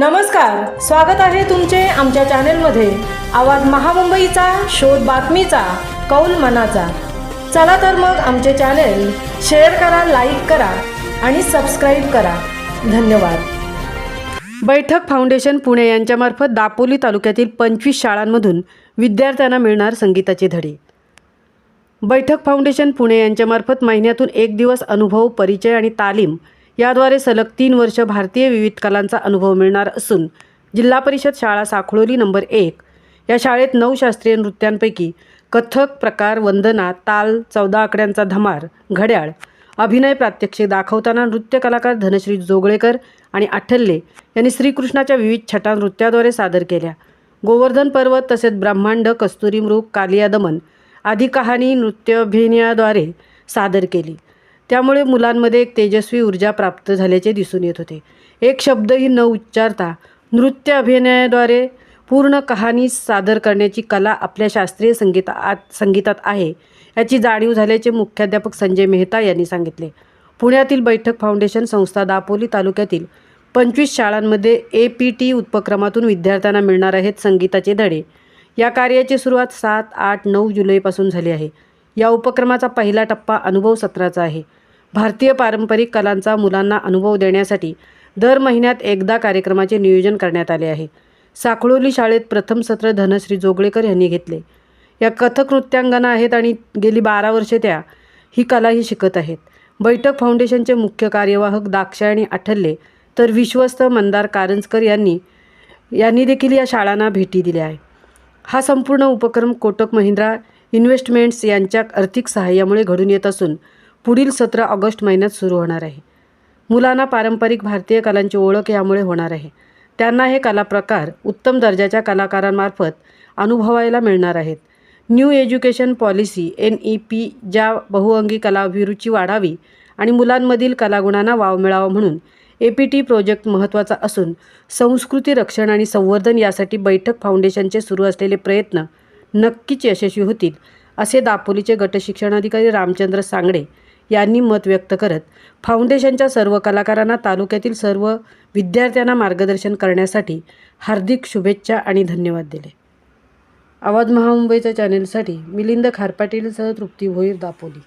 नमस्कार स्वागत आहे तुमचे आमच्या चॅनेलमध्ये. आवाज महामुंबईचा शोध बातमीचा कौल मनाचा. चला तर मग आमचे चॅनेल शेअर करा लाईक करा आणि सबस्क्राईब करा. धन्यवाद. बैठक फाउंडेशन पुणे यांच्यामार्फत दापोली तालुक्यातील पंचवीस शाळांमधून विद्यार्थ्यांना मिळणार संगीताचे धडे. बैठक फाउंडेशन पुणे यांच्यामार्फत महिन्यातून एक दिवस अनुभव परिचय आणि तालीम याद्वारे सलग तीन वर्ष भारतीय विविध कलांचा अनुभव मिळणार असून जिल्हा परिषद शाळा साखळोली नंबर एक या शाळेत नऊ शास्त्रीय नृत्यांपैकी कथक प्रकार वंदना ताल चौदा आकड्यांचा धमार घड्याळ अभिनय प्रात्यक्षिक दाखवताना नृत्य कलाकार धनश्री जोगळेकर आणि आठल्ले यांनी श्रीकृष्णाच्या विविध छटा नृत्याद्वारे सादर केल्या. गोवर्धन पर्वत तसेच ब्रह्मांड कस्तुरी मृग कालिया दमन आदी कहाणी नृत्याभिनयाद्वारे सादर केली. त्यामुळे मुलांमध्ये एक तेजस्वी ऊर्जा प्राप्त झाल्याचे दिसून येत होते. एक शब्दही न उच्चारता नृत्य अभिनयाद्वारे पूर्ण कहाणी सादर करण्याची कला आपल्या शास्त्रीय संगीतात संगीतात आहे याची जाणीव झाल्याचे मुख्याध्यापक संजय मेहता यांनी सांगितले. पुण्यातील बैठक फाउंडेशन संस्था दापोली तालुक्यातील पंचवीस शाळांमध्ये ए पी टी उपक्रमातून विद्यार्थ्यांना मिळणार आहेत संगीताचे धडे. या कार्याची सुरुवात सात आठ नऊ जुलैपासून झाली आहे. या उपक्रमाचा पहिला टप्पा अनुभव सत्राचा आहे. भारतीय पारंपरिक कलांचा मुलांना अनुभव देण्यासाठी दर महिन्यात एकदा कार्यक्रमाचे नियोजन करण्यात आले आहे. साखळोली शाळेत प्रथम सत्र धनश्री जोगळेकर यांनी घेतले. या कथक नृत्यांगना आहेत आणि गेली बारा वर्षे त्या ही कलाही शिकत आहेत. बैठक फाउंडेशनचे मुख्य कार्यवाहक दाक्षायणी आठल्ले तर विश्वस्त मंदार कारंजकर यांनी यांनी देखील या शाळांना भेटी दिल्या आहे हा संपूर्ण उपक्रम कोटक महिंद्रा इन्व्हेस्टमेंट्स यांच्या आर्थिक सहाय्यामुळे घडून येत असून पुढील सतरा ऑगस्ट महिन्यात सुरू होणार आहे. मुलांना पारंपरिक भारतीय कलांची ओळख यामुळे होणार आहे. त्यांना हे कला प्रकार उत्तम दर्जाच्या कलाकारांमार्फत अनुभवायला मिळणार आहेत. New education policy N E P ज्या बहुअंगी कला अभिरुची वाढावी आणि मुलांमधील कलागुणांना वाव मिळावा म्हणून ए पी टी प्रोजेक्ट महत्त्वाचा असून संस्कृती रक्षण आणि संवर्धन यासाठी बैठक फाउंडेशनचे सुरू असलेले प्रयत्न नक्कीच यशस्वी होतील असे दापोलीचे गटशिक्षणाधिकारी रामचंद्र सांगडे यांनी मत व्यक्त करत फाउंडेशनच्या सर्व कलाकारांना तालुक्यातील सर्व विद्यार्थ्यांना मार्गदर्शन करण्यासाठी हार्दिक शुभेच्छा आणि धन्यवाद दिले. आवाज महामुंबईच्या चॅनेलसाठी मिलिंद खारपाटीलसह तृप्ती भोईर दापोली.